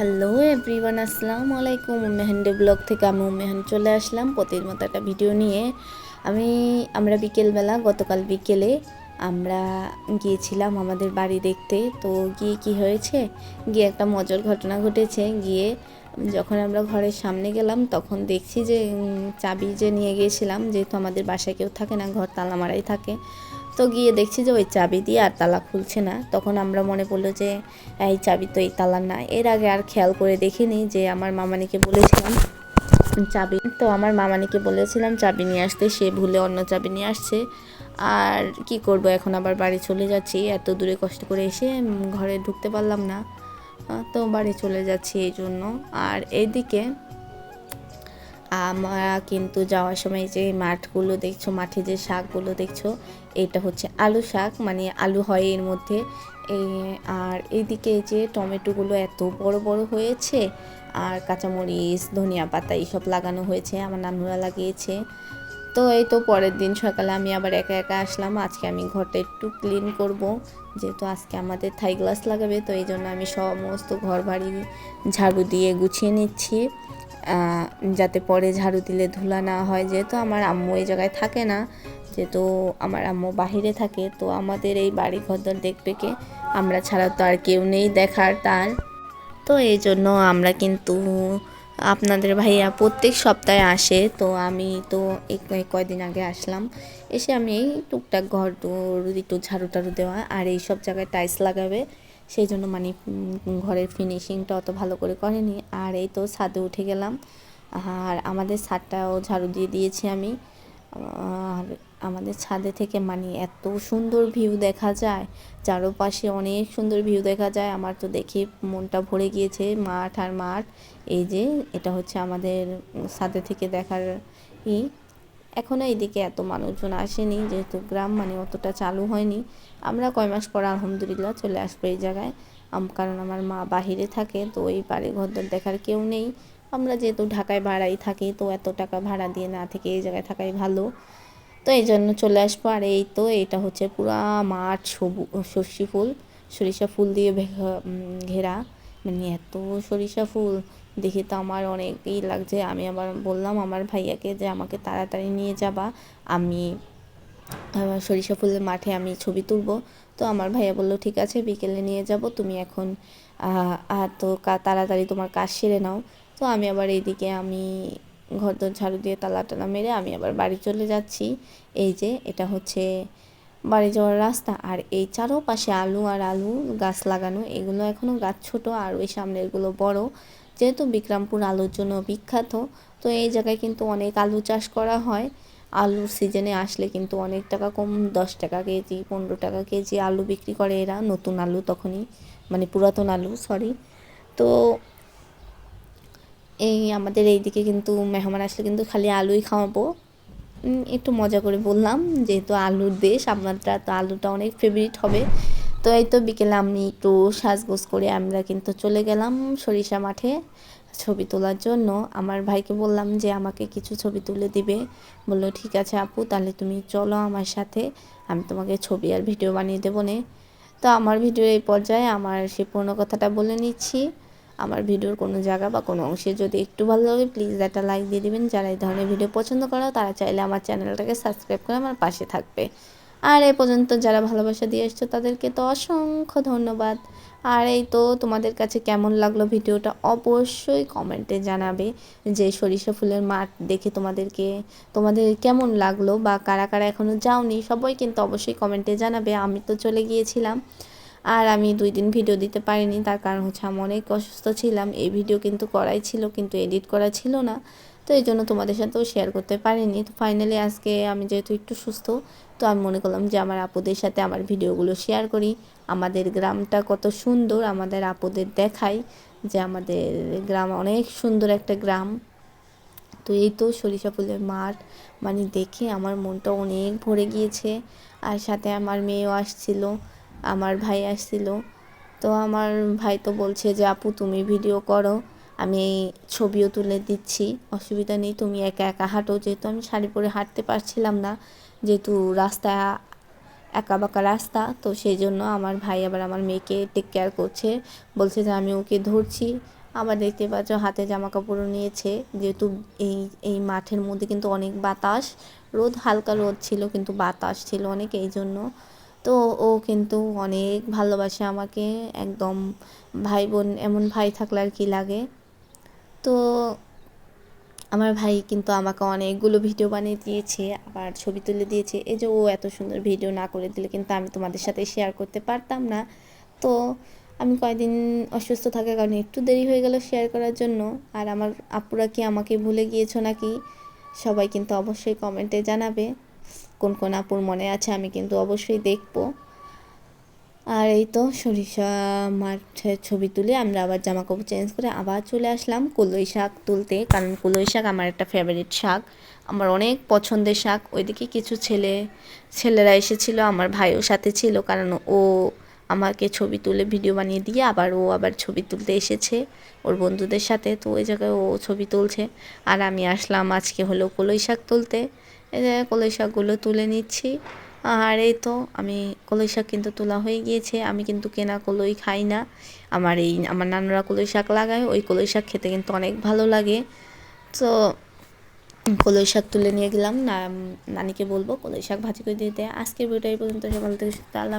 Hello everyone, আসসালামু আলাইকুম। মেহেন্ডি blog থেকে আমি মেহেন চলে আসলাম প্রতির মতো একটা ভিডিও নিয়ে। আমি, আমরা বিকেলবেলা, গতকাল বিকেলে আমরা গিয়েছিলাম আমাদের বাড়ি দেখতে। তো গিয়ে কি হয়েছে? গিয়ে একটা মজার ঘটনা ঘটেছে। গিয়ে যখন আমরা ঘরের সামনে গেলাম, তখন দেখছি যে চাবি যে নিয়ে গিয়েছিলাম, যেহেতু আমাদের বাসায় কেউ থাকে না ঘর তালা মারাই থাকে তো গিয়ে দেখছি যে ওই চাবি দিয়ে আর তালা খুলছে না। তখন আমরা মনে পড়ল যে, এই চাবি তো এই তালা না। এর আগে আর খেয়াল করে দেখিনি যে আমার মামানিকে বলেছিলাম চাবি। তো আমার মামানিকে বলেছিলাম চাবি নিয়ে আসতে, সে ভুলে অন্য চাবি নিয়ে আসছে। আর কি করব, এখন আবার বাড়ি চলে যাচ্ছি। এত দূরে কষ্ট করে এসে ঘরে ঢুকতে পারলাম না। তো বাড়ি চলে যাচ্ছি এই জন্য। আর এইদিকে আমরা কিন্তু যাওয়ার সময় যে মাঠগুলো দেখছ, মাঠে যে শাকগুলো দেখছ, এটা হচ্ছে আলু শাক। মানে আলু হয় এর মধ্যে। এই আর এইদিকে যে টমেটোগুলো এত বড় বড় হয়েছে, আর কাঁচামরিচ, ধনিয়া পাতা এইসব লাগানো হয়েছে, আমার নানুরা লাগিয়েছে। তো এই তো পরের দিন সকালে আমি আবার একা একা আসলাম। আজকে আমি ঘরটা একটু ক্লিন করব, যেহেতু আজকে আমাদের থাই গ্লাস লাগাবে, তো এই জন্য আমি সমস্ত ঘর বাড়ি ঝাড়ু দিয়ে গুছিয়ে নিচ্ছি। যাতে পরে ঝাড়ু দিলে ধুলা না হয়, যেহেতু আমার আম্মু এই জায়গায় থাকে না, যেহেতু আমার আম্মু বাহিরে থাকে, তো আমাদের এই বাড়ি ঘরদর দেখবে কে? আমরা ছাড়া তো আর কেউ নেই দেখার তার। তো এই জন্য আমরা কিন্তু আপনাদের ভাইয়া প্রত্যেক সপ্তাহে আসে, তো আমি তো কয়দিন আগে আসলাম। এসে আমি এই টুকটাক ঘর একটু ঝাড়ু টাড়ু দেওয়া, আর এই সব জায়গায় টাইলস লাগাবে। সেই জন্য মানে ঘরের ফিনিশিংটা অত ভালো করে করেনি। আর এই তো ছাদে উঠে গেলাম। আর আমাদের ছাদটাও ঝাড়ু দিয়ে দিয়েছি আমি। আর আমাদের ছাদে থেকে মানে এত সুন্দর ভিউ দেখা যায়। চারোপাশে অনেক সুন্দর ভিউ দেখা যায়। আমার তো দেখে মনটা ভরে গিয়েছে মাঠ আর মাঠ। এই যে, এটা হচ্ছে আমাদের ছাদে থেকে দেখার ই। এখনও এইদিকে এত মানুষজন আসেনি, যেহেতু গ্রাম মানে অতটা চালু হয়নি। আমরা কয় মাস পর আলহামদুলিল্লাহ চলে আসব এই জায়গায়। কারণ আমার মা বাহিরে থাকে, তো এই বাড়ি ঘরদর দেখার কেউ নেই। আমরা যেহেতু ঢাকায় ভাড়াই থাকি, তো এত টাকা ভাড়া দিয়ে না থেকে এই জায়গায় থাকাই ভালো। তো এই জন্য চলে আসব, আর এই তো এটা হচ্ছে পুরা মাঠ সবু, সর্ষি ফুল, সরিষা ফুল দিয়ে ঘেরা। মানে এত সরিষা ফুল, দেখে তো আমার অনেকই লাগছে। আমি আবার বললাম আমার ভাইয়াকে যে, আমাকে তাড়াতাড়ি নিয়ে যাবা। আমি সরিষা ফুলের মাঠে আমি ছবি তুলবো। তো আমার ভাইয়া বলল, ঠিক আছে, বিকেলে নিয়ে যাব। তুমি এখন তো তাড়াতাড়ি তোমার কাজ সেরে নাও। তো আমি আবার এইদিকে আমি ঘর ঝাড়ু দিয়ে তালা টালা মেরে আমি আবার বাড়ি চলে যাচ্ছি। এই যে, এটা হচ্ছে বাড়ি যাওয়ার রাস্তা আর এই চারোপাশে আলু আর আলু গাছ লাগানো, এগুলো এখনও গাছ ছোট আর ওই সামনেরগুলো বড়। যেহেতু বিক্রমপুর আলুর জন্য বিখ্যাত, তো এই জায়গায় কিন্তু অনেক আলু চাষ করা হয়। আলুর সিজনে আসলে কিন্তু অনেক টাকা কম, দশ টাকা কেজি, পনেরো টাকা কেজি আলু বিক্রি করে এরা, নতুন আলু তখনই মানে পুরাতন আলু সরি তো এই আমাদের এইদিকে কিন্তু মেহমান আসলে কিন্তু খালি আলুই খাওয়াবো। একটু মজা করে বললাম, যেহেতু আলুর দেশ, আপনারটা তো আলুটা অনেক ফেভারিট হবে। তো এই তো বিকেলে আমি একটু সাজগোজ করে আমরা কিন্তু চলে গেলাম সরিষা মাঠে ছবি তোলার জন্য। আমার ভাইকে বললাম যে আমাকে কিছু ছবি তুলে দিবে। বলল, ঠিক আছে আপু, তাহলে তুমি চলো আমার সাথে, আমি তোমাকে ছবি আর ভিডিও বানিয়ে দেবো নে। তো আমার ভিডিও এই পর্যায়ে, আমার সে পুরনো কথাটা বলে নিচ্ছি। আমার ভিডিওর কোনো জায়গা বা কোনো অংশে যদি একটু ভালো লাগে প্লিজ একটা লাইক দিয়ে দেবেন। যারা এই ধরনের ভিডিও পছন্দ করো, তারা চাইলে আমার চ্যানেলটাকে সাবস্ক্রাইব করে আমার পাশে থাকবে। আর এ পর্যন্ত যারা ভালোবাসা দিয়ে এসছো, তাদেরকে তো অসংখ্য ধন্যবাদ। আর এই তো তোমাদের কাছে কেমন লাগল ভিডিওটা, অবশ্যই কমেন্টে জানাবে যে সরিষা ফুলের মাঠ দেখে তোমাদেরকে, তোমাদের কেমন লাগল বা কারা কারা এখনও যাওনি, সবাই কিন্তু অবশ্যই কমেন্টে জানাবে। আমি তো চলে গিয়েছিলাম। আর আমি দুই দিন ভিডিও দিতে পারিনি, তার কারণ হচ্ছে আমি অনেক অসুস্থ ছিলাম। এই ভিডিও কিন্তু করাই ছিল, কিন্তু এডিট করা ছিল না। তো এই জন্য তোমাদের সাথেও শেয়ার করতে পারিনি। তো ফাইনালি আজকে আমি যেহেতু একটু সুস্থ, তো আমি মনে করলাম যে আমার আপুদের সাথে আমার ভিডিওগুলো শেয়ার করি। আমাদের গ্রামটা কত সুন্দর, আমাদের আপুদের দেখাই যে আমাদের গ্রাম অনেক সুন্দর একটা গ্রাম। তো এই তো সরিষা ফুলের মাঠ মানে দেখে আমার মনটা অনেক ভরে গিয়েছে। আর সাথে আমার মেয়েও আসছিল। আমার ভাই আসছিল। তো আমার ভাই তো বলছে যে, আপু, তুমি ভিডিও করো। আমি ছবিও তুলে দিচ্ছি। অসুবিধা নেই, তুমি একা একা হাঁটো। যেহেতু আমি শাড়ি পরে হাঁটতে পারছিলাম না, যেহেতু রাস্তা একা বাঁকা রাস্তা, তো সেই জন্য আমার ভাই আবার আমার মেয়েকে টেক কেয়ার করছে। বলছে যে, আমি ওকে ধরছি। আবার দেখতে পাচ্ছ, হাতে জামা কাপড়ও নিয়েছে। যেহেতু এই এই মাঠের মধ্যে কিন্তু অনেক বাতাস। রোদ, হালকা রোদ ছিল, কিন্তু বাতাস ছিল অনেক, এই জন্য তো ও কিন্তু অনেক ভালোবাসে আমাকে, একদম ভাই বোন এমন ভাই থাকলে আর কি লাগে। তো আমার ভাই কিন্তু আমাকে অনেকগুলো ভিডিও বানিয়ে দিয়েছে, আবার ছবি তুলে দিয়েছে। এই যে ও এত সুন্দর ভিডিও না করে দিলে কিন্তু আমি তোমাদের সাথে শেয়ার করতে পারতাম না। তো আমি কয়েকদিন অসুস্থ থাকার কারণে একটু দেরি হয়ে গেল শেয়ার করার জন্য। আর আমার আপুরা কি আমাকে ভুলে গিয়েছো নাকি? সবাই কিন্তু অবশ্যই কমেন্টে জানাবে। কোন কোন আপুর মনে আছে আমি কিন্তু অবশ্যই দেখব। আর এই তো সরিষা মাঠের ছবি তুলে আমরা আবার জামা কাপড় চেঞ্জ করে আবার চলে আসলাম কলই শাক তুলতে। কারণ কলই শাক আমার একটা ফেভারিট শাক। আমার অনেক পছন্দের শাক। ওইদিকে কিছু ছেলে, ছেলেরা এসেছিল, আমার ভাইও সাথে ছিল। কারণ ও আমাকে ছবি তুলে ভিডিও বানিয়ে দিয়ে আবার ও আবার ছবি তুলতে এসেছে ওর বন্ধুদের সাথে। তো ওই জায়গায় ও ছবি তুলছে। আর আমি আসলাম আজকে হলো কলই শাক তুলতে। এই যে কলই শাকগুলো তুলে নিচ্ছি। আর এই তো আমি কলই শাক কিন্তু তোলা হয়ে গিয়েছে, আমি কিন্তু কেনা কলই খাই না। আমার এই, আমার নানুরা কলই শাক লাগায়, ওই কলই শাক খেতে কিন্তু অনেক ভালো লাগে। তো কলই শাক তুলে নিয়ে গেলাম। না নানিকে বলব কলই শাক ভাজি করে দিতে আজকের ভিডিও এই পর্যন্ত। সকাল থেকে আল্লাহ